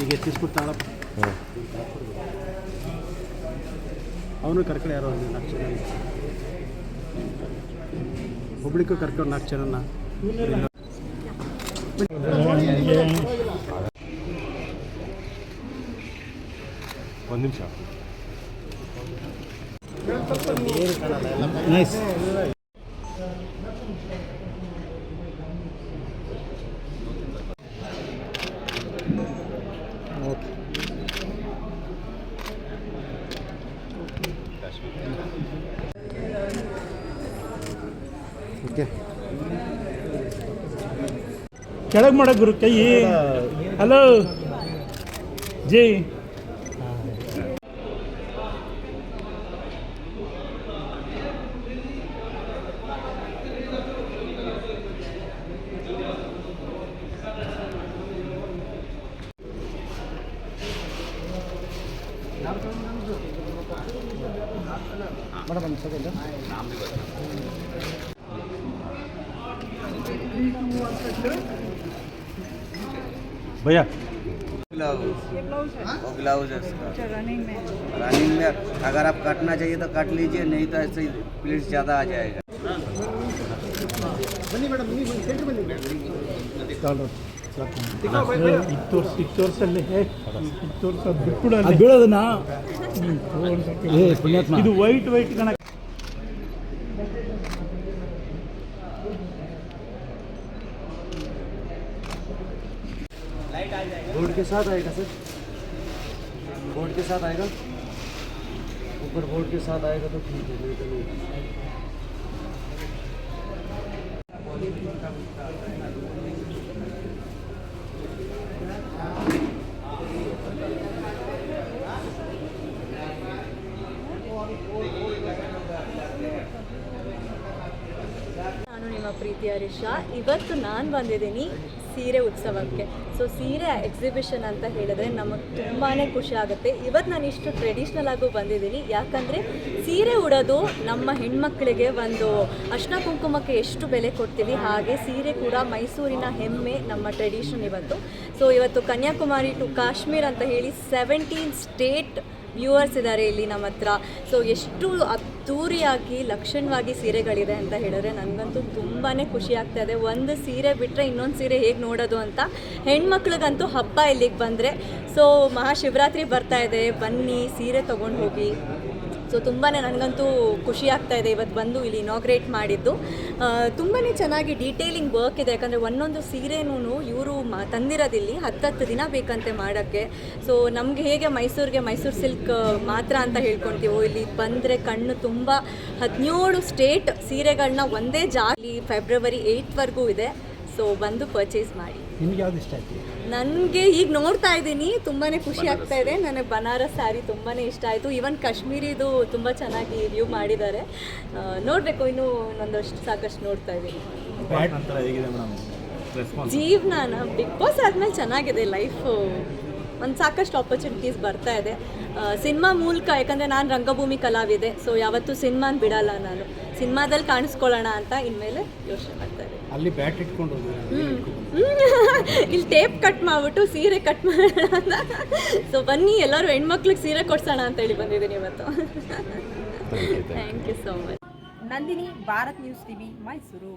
ಈಗ ಎತ್ತಿಸ್ಬಿಡ್ತಾಳ ಅವನು ಕರ್ಕೊಂಡು ಯಾರೋ ಒಂದು ನಾಲ್ಕು ಜನ ಒಬ್ಳಿಗೂ ಕರ್ಕೊಂಡು ನಾಲ್ಕು ಜನನ. ಒಂದು ನಿಮಿಷ. ನೈಸ್ ಕೆಳಗೆ ಮಾಡೋ ಗುರು ಕೈ. ಹಲೋ ಜೈ ಮೇಡಮ್ ಒಂದು ಸೆಕೆಂಡ್ ಭಯ್ಯ ग्लाउज वो ग्लाउज है इसका अच्छा रनिंग में रनिंग में अगर आप काटना चाहिए तो काट लीजिए नहीं तो ऐसे ही प्लीज ज़्यादा आ जाएगा ಬನ್ನಿ ಮೇಡಮ್ ಬನ್ನಿ ಬನ್ನಿ ಸೆಂಟ್ರ್ ಬನ್ನಿ ಇದು ತೋರ್ಸಿ ಇದು ತೋರ್ಸಲ್ಲಿ ಇದು ತೋರ್ಸ ಬಿಟ್ಬಿಡು ಅಲ್ಲಿ. ಬೀಳೋದನ್ನ ಹ್ಮ್, ತೋರ್ಸಕ್ಕೆ. ಇದು ವೈಟ್ ವೈಟ್ ಕಣ बोर्ड के साथ आएगा सर बोर्ड के साथ आएगा ऊपर बोर्ड के साथ आएगा तो ठीक है नहीं तो नहीं ಪ್ರೀತಿಯ ರಿಷಾ ಇವತ್ತು ನಾನು ಬಂದಿದ್ದೀನಿ ಸೀರೆ ಉತ್ಸವಕ್ಕೆ. ಸೊ ಸೀರೆ ಎಕ್ಸಿಬಿಷನ್ ಅಂತ ಹೇಳಿದ್ರೆ ನಮಗೆ ತುಂಬಾ ಖುಷಿ ಆಗುತ್ತೆ. ಇವತ್ತು ನಾನು ಇಷ್ಟು ಟ್ರೆಡಿಷ್ನಲ್ ಆಗು ಬಂದಿದ್ದೀನಿ. ಯಾಕಂದರೆ ಸೀರೆ ಉಡೋದು ನಮ್ಮ ಹೆಣ್ಮಕ್ಳಿಗೆ ಒಂದು ಅರ್ಶಿನ ಕುಂಕುಮಕ್ಕೆ ಎಷ್ಟು ಬೆಲೆ ಕೊಡ್ತೀವಿ, ಹಾಗೆ ಸೀರೆ ಕೂಡ ಮೈಸೂರಿನ ಹೆಮ್ಮೆ ನಮ್ಮ ಟ್ರೆಡಿಷನ್ ಇವತ್ತು. ಸೊ ಇವತ್ತು ಕನ್ಯಾಕುಮಾರಿ ಟು ಕಾಶ್ಮೀರ್ ಅಂತ ಹೇಳಿ ಸೆವೆಂಟೀನ್ ಸ್ಟೇಟ್ ವ್ಯೂವರ್ಸ್ ಇದ್ದಾರೆ ಇಲ್ಲಿ ನಮ್ಮ ಹತ್ರ. ಸೊ ಎಷ್ಟು ಅದ್ದೂರಿಯಾಗಿ, ಲಕ್ಷಣವಾಗಿ ಸೀರೆಗಳಿದೆ ಅಂತ ಹೇಳಿದ್ರೆ ನನಗಂತೂ ತುಂಬಾ ಖುಷಿ ಆಗ್ತಾ ಇದೆ. ಒಂದು ಸೀರೆ ಬಿಟ್ಟರೆ ಇನ್ನೊಂದು ಸೀರೆ ಹೇಗೆ ನೋಡೋದು ಅಂತ ಹೆಣ್ಮಕ್ಳಿಗಂತೂ ಹಬ್ಬ ಇಲ್ಲಿಗೆ ಬಂದರೆ. ಸೊ ಮಹಾಶಿವರಾತ್ರಿ ಬರ್ತಾ ಇದೆ. ಬನ್ನಿ, ಸೀರೆ ತೊಗೊಂಡು ಹೋಗಿ. ಸೊ ತುಂಬಾ ನನಗಂತೂ ಖುಷಿ ಆಗ್ತಾ ಇದೆ. ಇವತ್ತು ಬಂದು ಇಲ್ಲಿ ಇನಾಗ್ರೇಟ್ ಮಾಡಿದ್ದು. ತುಂಬಾ ಚೆನ್ನಾಗಿ ಡೀಟೇಲಿಂಗ್ ವರ್ಕ್ ಇದೆ. ಯಾಕಂದರೆ ಒಂದೊಂದು ಸೀರೆನೂ ಇವರು ಮಾ ತಂದಿರೋದಿಲ್ಲಿ ಹತ್ತತ್ತು ದಿನ ಬೇಕಂತೆ ಮಾಡೋಕ್ಕೆ. ಸೊ ನಮಗೆ ಹೇಗೆ ಮೈಸೂರಿಗೆ ಮೈಸೂರು ಸಿಲ್ಕ್ ಮಾತ್ರ ಅಂತ ಹೇಳ್ಕೊಳ್ತೀವೋ ಇಲ್ಲಿ ಬಂದರೆ ಕಣ್ಣು ತುಂಬ ಹದಿನೇಳು ಸ್ಟೇಟ್ ಸೀರೆಗಳನ್ನ ಒಂದೇ ಜಾಲಿ ಫೆಬ್ರವರಿ ಏಯ್ಟ್ವರೆಗೂ ಇದೆ. ಸೊ ಬಂದು ಪರ್ಚೇಸ್ ಮಾಡಿ. ನಿಮ್ಗೆ ಯಾವ್ದು ಇಷ್ಟ ಆಯ್ತು? ನನಗೆ ಈಗ ನೋಡ್ತಾ ಇದ್ದೀನಿ ತುಂಬಾ ಖುಷಿ ಆಗ್ತಾ ಇದೆ. ನನಗೆ ಬನಾರಸ್ ಸ್ಯಾರಿ ತುಂಬಾ ಇಷ್ಟ ಆಯಿತು. ಈವನ್ ಕಾಶ್ಮೀರಿದು ತುಂಬ ಚೆನ್ನಾಗಿ ರಿವ್ಯೂ ಮಾಡಿದ್ದಾರೆ. ನೋಡಬೇಕು ಇನ್ನೂ ಒಂದಷ್ಟು ಸಾಕಷ್ಟು ನೋಡ್ತಾ ಇದ್ದೀನಿ. ನಂತರ ಹೇಗಿದೆ ಮೇಡಮ್ ರೆಸ್ಪಾನ್ಸ್ ಜೀವನ ಬಿಗ್ ಬಾಸ್ ಆದಮೇಲೆ ಚೆನ್ನಾಗಿದೆ ಲೈಫು ಒಂದು ಸಾಕಷ್ಟು ಆಪರ್ಚುನಿಟೀಸ್ ಬರ್ತಾ ಇದೆ. ಸಿನಿಮಾ ಮೂಲಕ ಯಾಕಂದರೆ ನಾನು ರಂಗಭೂಮಿ ಕಲಾವಿದೆ ಸೊ ಯಾವತ್ತೂ ಸಿನಿಮಾನ ಬಿಡಲ್ಲ ನಾನು. ಸಿನಿಮಾದಲ್ಲಿ ಕಾಣಿಸ್ಕೊಳ್ಳೋಣ ಅಂತ ಇನ್ಮೇಲೆ ಯೋಚನೆ ಮಾಡ್ತಾರೆ ಅಲ್ಲಿ ಬ್ಯಾಟ್ ಇಟ್ಕೊಂಡು ಇಲ್ಲಿ ಟೇಪ್ ಕಟ್ ಮಾಡ್ಬಿಟ್ಟು ಸೀರೆ ಕಟ್ ಮಾಡೋಣ ಅಂತ. ಸೊ ಬನ್ನಿ ಎಲ್ಲರೂ ಹೆಣ್ಮಕ್ಳಿಗೆ ಸೀರೆ ಕೊಡ್ಸೋಣ ಅಂತ ಹೇಳಿ ಬಂದಿದ್ದೀನಿ ಇವತ್ತು. Thank you so much Nandini Bharat News TV Mysuru.